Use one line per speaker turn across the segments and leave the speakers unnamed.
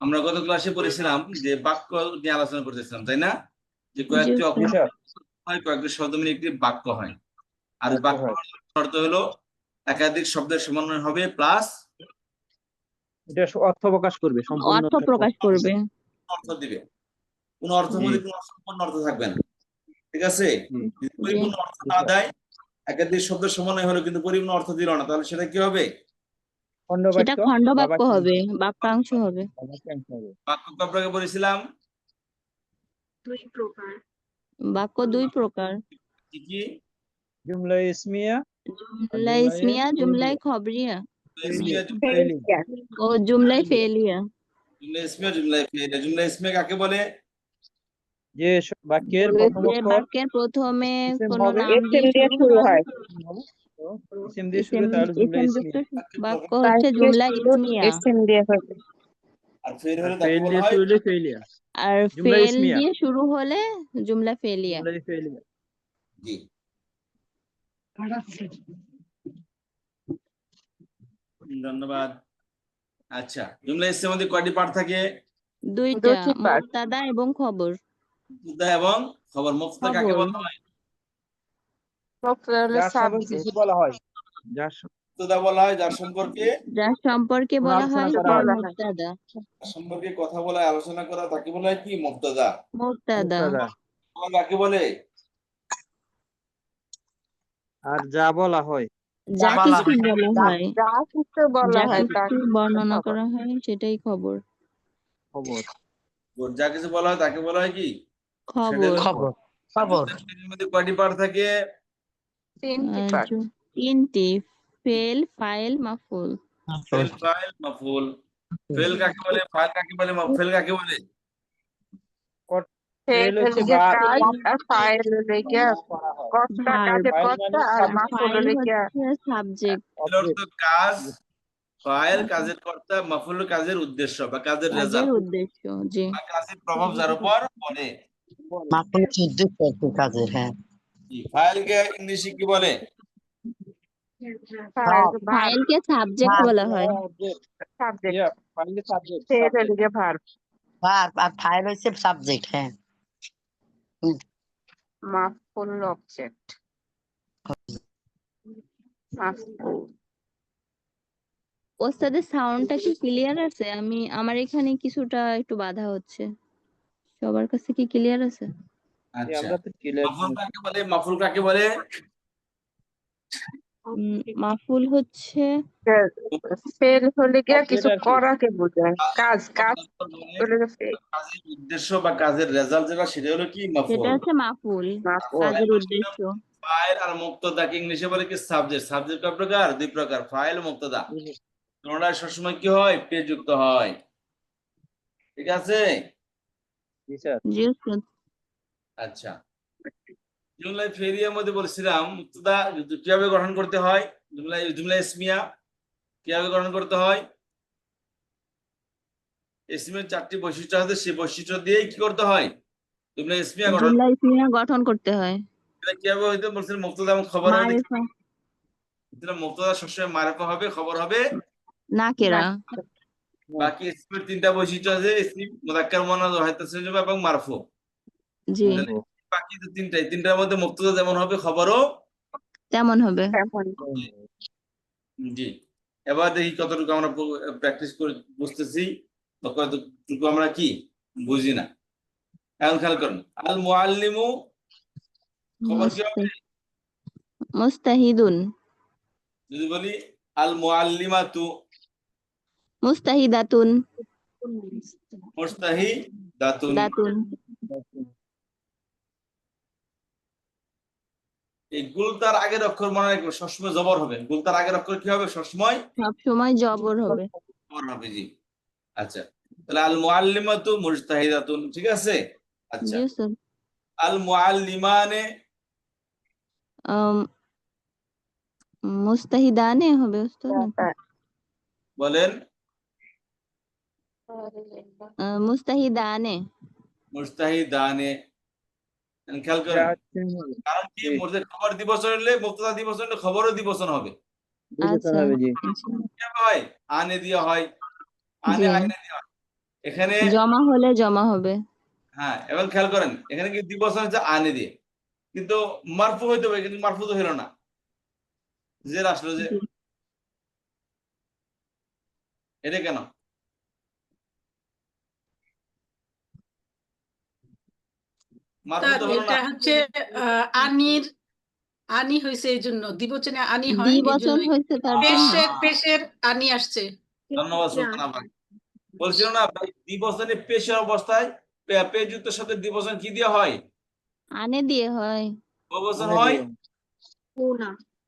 আমরা গত ক্লাসে পড়েছিলাম যে বাক্য নিয়ে আলোচনা করতেছিলাম তাই না? যে কয়েকটি হয় কয়েকটি শব্দ মিলে একটি বাক্য হয়। আর
বাক্য
শর্ত হলো একাধিক শব্দের সমন্বয় হবে প্লাস
এটা অর্থ প্রকাশ করবে সম্পূর্ণ
অর্থ প্রকাশ করবে।
অর্থ দিবে। মানে সম্পূর্ণ অর্থ থাকবে না। ঠিক আছে? পরিপূর্ণ অর্থ না দেয় একাধিক শব্দের সমন্বয় হলো কিন্তু পরিপূর্ণ অর্থ দিল না। তাহলে সেটা কি হবে?
সেটা খণ্ড বাক্য হবে বাক্যাংশ হবে।
বাক্যাংশ হবে।
বাক্য আপনাকে বলেছিলাম।
বাক্য দুই প্রকার।
কি কি?
জুমলা ইসমিয়া।
জুমলা ইসমিয়া জুমলাই খবরিয়া।
জুমলা
ও জুমলাই ফেলিয়া।
জুমলা ইসমিয়া জুমলা ফেইলিয়া জুমলা ইসমিয়া কাকে বলে?
যে বাক্যের প্রথম অক্ষর
বাক্যের প্রথমে
ইসম
কোনো। নাম
ইসম
দিয়ে শুরু হয়।
ইসম দিয়ে শুরু
ইসম
তাহলে জুমলা ইসমিয়া
বাক্য হচ্ছে জুমলা ইসমিয়া।
এসএম দিয়ে হবে
আর ফেল হলে
আর
তাকে
ফেইল
বলা
দিয়ে
হয়
শুরু হলে ফেইলিয়া
আর ফেল দিয়ে শুরু হলে জুমলা ফেলিয়া
জুমলা
জি। ধন্যবাদ। আচ্ছা জুমলা ইসমিয়ার মধ্যে কয়টি পার্ট থাকে?
দুইটা। মুক্তাদা এবং খবর।
এবং খবর মুক্তা কাকে বলা হয়?
মুক্তা হলো
যার সাথে
সাবজেক্ট
কিছু বলা হয়। যার
বলা হয় যার সম্পর্কে?
যার সম্পর্কে বলা হয়
করা
তার
হয়।
মুক্তাদা।
যার সম্পর্কে কথা বলা আলোচনা করা তাকে বলা হয় কি? মুক্তদা।
মুক্তাদা।
মুক্তাদা।
কাকে বলে?
আর যা বলা হয়।
যা কিছু বলা হয়।
যা কিছু বলা হয় তা
বর্ণনা করা হয় সেটাই খবর।
খবর।
যা কিছু বলা হয় তাকে বলা হয় কি?
খবর।
খবর খবর।
মধ্যে কয়টি পার্ট থাকে।
তিনটি
যু- তিনটি। ফেল ফাইল মাফুল।
ফেল ফাইল মাফুল। ফেল কাকে বলে? ফাইল কাকে বলে? মাফুল কাকে বলে?
ফেল
হচ্ছে
কাজ আর ফাইল হলে গিয়া কর্তা কাজের কর্তা আর মাফুল হলে গিয়া
সাবজেক্ট
এর অর্থ কাজ ফাইল কাজের কর্তা মাফুল কাজের উদ্দেশ্য বা কাজের
কাজের
রেজাল্ট
উদ্দেশ্য জি।
কাজের প্রভাব যার উপর পড়ে।
মাত্র উদ্দেশ্য একটি কাজের হ্যাঁ।
ফাইলকে ইংলিশে কি বলে?
ফাইলকে সাবজেক্ট বলা হয়।
সাবজেক্ট।
ফাইলে subject,
ফেল
subject।
হলে ভার্ব।
আর আর ফাইল হচ্ছে সাবজেক্ট হ্যাঁ।
মাফুল অবজেক্ট। মাফুল।
ওস্তাদের সাউন্ডটা কি ক্লিয়ার আছে? আমি আমার এখানে কিছুটা একটু বাধা হচ্ছে। সবার কাছে কি ক্লিয়ার আছে?
আচ্ছা। মাফুল কাকে বলে? মাফুল কাকে বলে?
মাফুল হচ্ছে
ফেল হলে গিয়া কিছু করাকে বোঝায়। কাজ কাজ fail,
কাজের উদ্দেশ্য বা কাজের রেজাল্ট যেটা সেটা হলো কি মাফুল?
সেটা হচ্ছে মাফুল। কাজের উদ্দেশ্য।
ফাইল আর মুক্তদাকে ইংলিশে বলে কি সাবজেক্ট সাবজেক্ট কয় প্রকার? দুই প্রকার। ফাইল মুক্তদা। তোমরা সবসময় কি হয়? পেজ যুক্ত হয়। ঠিক আছে?
জি স্যার।
জি উস্তাদ।
আচ্ছা। জুমলাই ফেরিয়ার মধ্যে বলছিলাম মুক্তদা কীভাবে গঠন করতে হয়? জুমলাই জুমলা ইসমিয়া কীভাবে গঠন করতে হয়? ইসমিয়ার চারটি বৈশিষ্ট্য আছে সেই বৈশিষ্ট্য দিয়েই কি করতে হয়? জুমলা ইসমিয়া গঠন
জুমলা ইসমিয়া গঠন করতে হয়।
কীভাবে হইতে বলছিলাম মুক্তদা এবং খবর হবে মুক্তদা সবসময় মারেফা হবে খবর হবে
নাকেরা।
বাকি ইসমের তিনটা বৈশিষ্ট্য আছে তাসনিম এবং মারফু
জি।
বাকি যে তিনটাই। তিনটার মধ্যে মুক্তদা যেমন হবে খবরও
তেমন হবে।
জি। এবার দেখি কতটুকু আমরা প্র্যাকটিস করে বুঝতেছি। কতটুকু আমরা কি বুঝি না। এখন খেয়াল করুন। আল মুআল্লিমু খবর কি হবে?
মুস্তাহিদুন।
যদি বলি আল মুআল্লিমাতু
মুস্তাহিদাতুন
মুস্তাহিদাতুন
দাতুন
এই গুল তার আগের অক্ষর মনে রাখবে সবসময় জবর হবে। গুল তার আগের অক্ষর কি হবে? সবসময়?
সব সময় জবর হবে।
জবর হবে জি। আচ্ছা তাহলে আল মুআল্লিমাতু মুজতাহিদাতুন ঠিক আছে? আচ্ছা। আল মুআল্লিমানে
মুস্তাহিদানে হবে উস্তাদ
বলেন।
আহ, মুস্তাহিদানে
মুস্তাহিদানে খেয়াল করেন কারণ কি
জি।
মোটে খবর দিবসন হলে মুক্তদা দিবসন হলে খবরও দিবসন হবে হয় আনে দিয়ে হয় আনে আইনে দিয়ে এখানে
জমা হলে জমা হবে
হ্যাঁ এবার খেয়াল করেন এখানে কি দিবসন হচ্ছে আনে দিয়ে কিন্তু মারফু হইতে হবে কিন্তু মারফু তো হলো না যে আসলো যে এটা কেন মারফু
তার
তো হলো না
এটা হচ্ছে আনির আনি হয়েছে এই জন্য। দ্বিবচনে আনি হয়
দ্বিবচন হয়েছে তার
পেশের পেশের আনি আসছে।
ধন্যবাদ সুলতান আবার বলছিল না ভাই পেশের অবস্থায় পেযুক্তের সাথে দিবসন কি দিয়ে হয়?
আনে দিয়ে হয়।
বহুবচন হয়?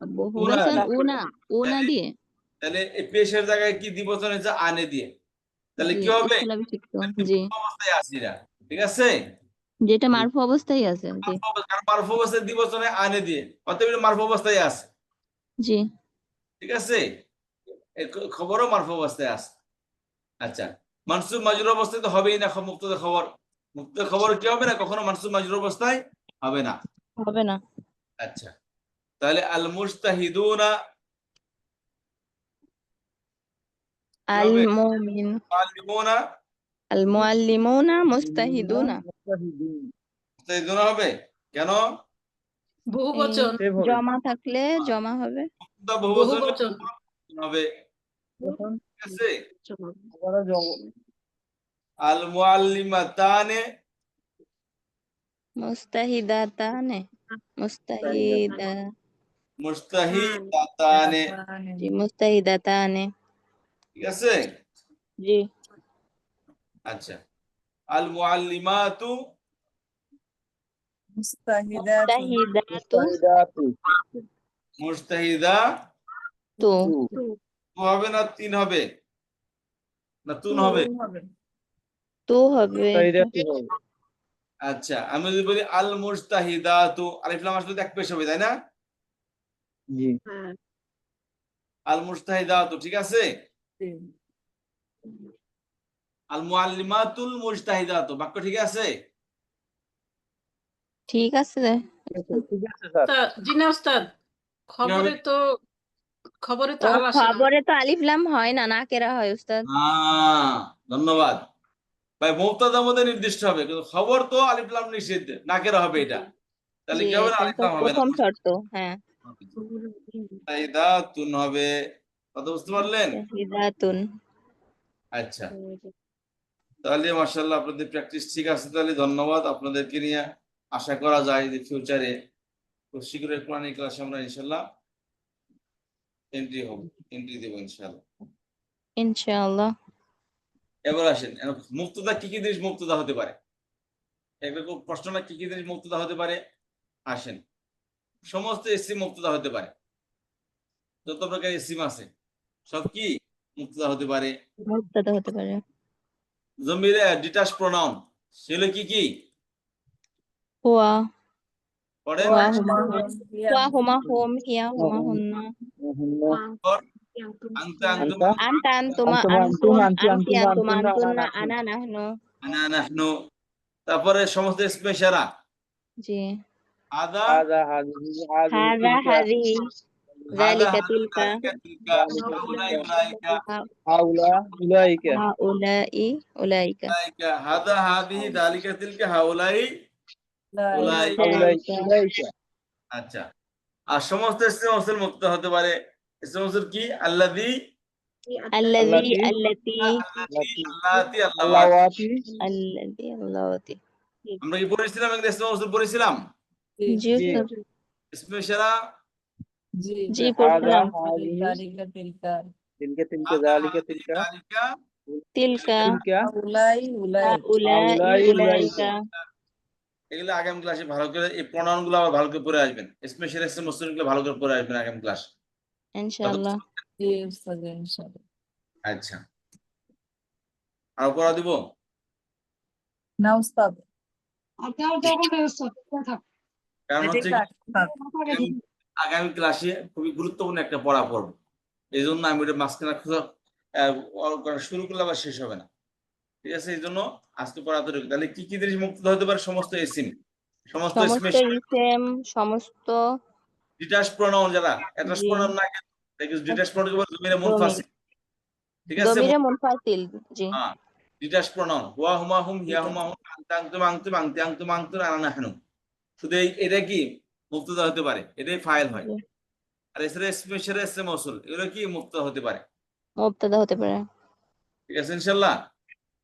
বহুবচন উনা। উনা দিয়ে।
তাহলে পেশের জায়গায় কি দিবসন হচ্ছে আনে দিয়ে। তাহলে কি হবে? অবস্থায় আসিরা ঠিক আছে?
যেটা মারফু অবস্থায় আছে জি।
মারফু অবস্থায় দিবসনে আনে দিয়ে অতএব মারফু অবস্থায় আছে।
জি।
ঠিক আছে? খবরও মারফু অবস্থায় আছে। আচ্ছা মানসুব মাজরুর অবস্থায় তো হবেই না মুক্তদা খবর। মুক্তদা খবর কি হবে না? কখনো মানসুব মাজরুর অবস্থায় হবে না।
হবে না।
আচ্ছা তাহলে আল মুস্তাহিদুনা
আল? মুমিন আল মুআল্লিমুনা মুস্তাহিদুনা
মুস্তাহিদুনা হবে কেন
বহু বচন
Same হবে।
জমা থাকলে জমা হবে
মুক্তদা বহুবচন
বহুবচন।
হবে
তখন
ঠিক আছে
আবারও জম-
আল মুআল্লিমাতানে
মুস্তাহিদাতানে মুস্তাহিদা
মুস্তাহিদাতানে
জি মুস্তাহিদাতানে
ঠিক আছে
জি
আচ্ছা। আল মুআল্লিমাতু
মুস্তাহিদাতু।
মুস্তাহিদাতু।
মুস্তাহিদা
তু
হবে না তিন হবে? না তুন হবে?
তু হবে।
আচ্ছা আমি যদি বলি আল মুস্তাহিদাতু আলিফ লাম আসলে এক পেশ হবে তাই না?
জি।
আল মুস্তাহিদাতু ঠিক আছে? আল মুআল্লিমাতুল মুস্তাহিদাতু বাক্য ঠিক আছে?
ঠিক আছে।
ঠিক আছে স্যার।
তা জিনা ওস্তাদ খবরে তো খবরে তো
ও
আল আসে না।
খবরে তো আলিফ লাম হয় না না কেরা হয় উস্তাদ
হ্যাঁ ধন্যবাদ। ভাই মধ্যে নির্দিষ্ট হবে কিন্তু খবর তো আলিফ লাম নিষেধ নাকেরা হবে এটা? তাহলে কি হবে? না আলিফ লাম হবে
প্রথম শর্ত হ্যাঁ।
হবে। কথা বুঝতে পারলেন? আচ্ছা। তাহলে মার্শাল্লাহ আপনাদের প্র্যাকটিস ঠিক আছে তাহলে ধন্যবাদ আপনাদেরকে নিয়ে। আশা করা যায় যে ফিউচারে খুব শীঘ্রই কোরআনিক ক্লাসে আমরা ইনশাল্লাহ এন্ট্রি হব এন্ট্রি দেবো ইনশাল্লাহ
ইনশাআল্লাহ।
এবার আসেন মুক্তদা কি কি জিনিস মুক্তদা হতে পারে? এরকম প্রশ্নটা কি কি জিনিস মুক্তদা হতে পারে? আসেন সমস্ত এসি মুক্তদা হতে পারে। যত প্রকার এসিম আছে সব কি মুক্তদা হতে পারে?
মুক্তাদা হতে পারে।
জমিরে ডিটাচ প্রোনাউন সেগুলো কি কি
হুয়া
পরে
হুয়া হুমা হুম হিয়া হুমা হুন্না
আনতা আনতুম
আনতা আনতুমা
আনতুম,
আনতুম
আনতুম,
আনতি
আনতুমা আনতুন্না,
আনতুন্না
আনা,
আনা নাহনু
আনা নাহনু তারপরে সমস্ত স্পেশারা
জি
আদা
হাদা হাদিহি
হাদা হাউলাই উলাইকা
উলাইকা হাদা হাদিহি দালিকা তিলকা হাউলাই উলাইকা
হাউলাইকা উলাইকা
আচ্ছা আর সমস্ত ইসলাম মসুল মুক্ত হতে পারে। ইসলাম মসুল কি? আল্লাদি
আল্লাযী
আল্লাতী,
আল্লাতী
আল্লাওয়াতি।
আমরা কি পড়েছিলাম একটা ইসলাম মসুল পড়েছিলাম?
জি।
জি।
স্পেশালা
জি
হাদা
পড়লাম
তিলকা তিলকা যালিকা তিলকা
দালিকা
তিলকা
তিলকা
হাউলাই
হাউলাই
উলাইকা
এগুলো আগামী ক্লাসে ভালো করে এই প্রণয়নগুলো আবার ভালো করে পড়ে আসবেন। স্পেশাল ইসলাম মসুলগুলো ভালো করে পড়ে আসবেন আগামী ক্লাস
ইনশাআল্লাহ।
আচ্ছা। আর পড়া দিব? কারণ হচ্ছে কি, আগামী- ক্লাসে খুবই গুরুত্বপূর্ণ একটা পড়া পড়ব। এই জন্য আমি ওটা মাঝখানে শুরু করলে আবার শেষ হবে না। ঠিক আছে? এই জন্য আজকে পড়া তো তাহলে কি কি জিনিস মুক্ত হতে পারে? সমস্ত এসিম। সমস্ত
সমস্ত সমস্ত
ডিটাচ প্রোনাউন যারা অ্যাটাচ। প্রোনাউন না ডিটাচ প্রোনাউন বলে জমিরে মুনফাসিল ঠিক আছে?
দমিরে মুনফাসিল জি।
হ্যাঁ ডিটাচ প্রোনাউন হুয়া হুমা হুম হিয়া হুমা হুম আনতা আনতুম আনতুম আনতি আনতুম আনতুম আনা নাহনু শুধু এটা কি? মুক্তদা হতে পারে এটাই ফাইল হয়। আর এছাড়া স্পেশাল এসে মৌসুল এগুলো কি মুক্ত হতে পারে?
মুবতাদা হতে পারে।
ঠিক আছে ইনশাল্লাহ?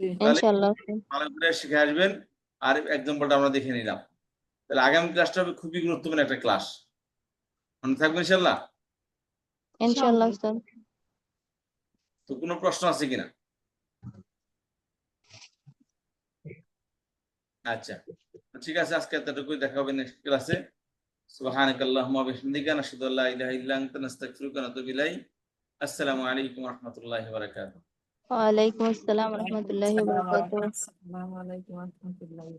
তাহলে
ইনশাআল্লাহ
ভালো করে শিখে আসবেন আর এক্সাম্পলটা আমরা দেখে নিলাম। তাহলে আগামী ক্লাসটা হবে খুবই গুরুত্বপূর্ণ একটা ক্লাস মনে থাকবে ইনশাল্লাহ?
ইনশাআল্লাহ স্যার।
তো কোনো প্রশ্ন আছে কিনা? আচ্ছা। ঠিক আছে আজকে এতটুকুই দেখা হবে নেক্সট ক্লাসে ওয়া বিহামদিকা নাশহাদু আল্লা ইলাহা ইল্লা আনতা নাস্তাগফিরুকা ওয়া নাতুবু ইলাইক। আসসালামু আলাইকুম ওয়া রাহমাতুল্লাহি ওয়া বারাকাতুহু।
ওয়ালাইকুম আসসালাম রহমতুল্লাহি ওয়া বারাকাতুহু।
আসসালামু আলাইকুম ওয়া রাহমাতুল্লাহি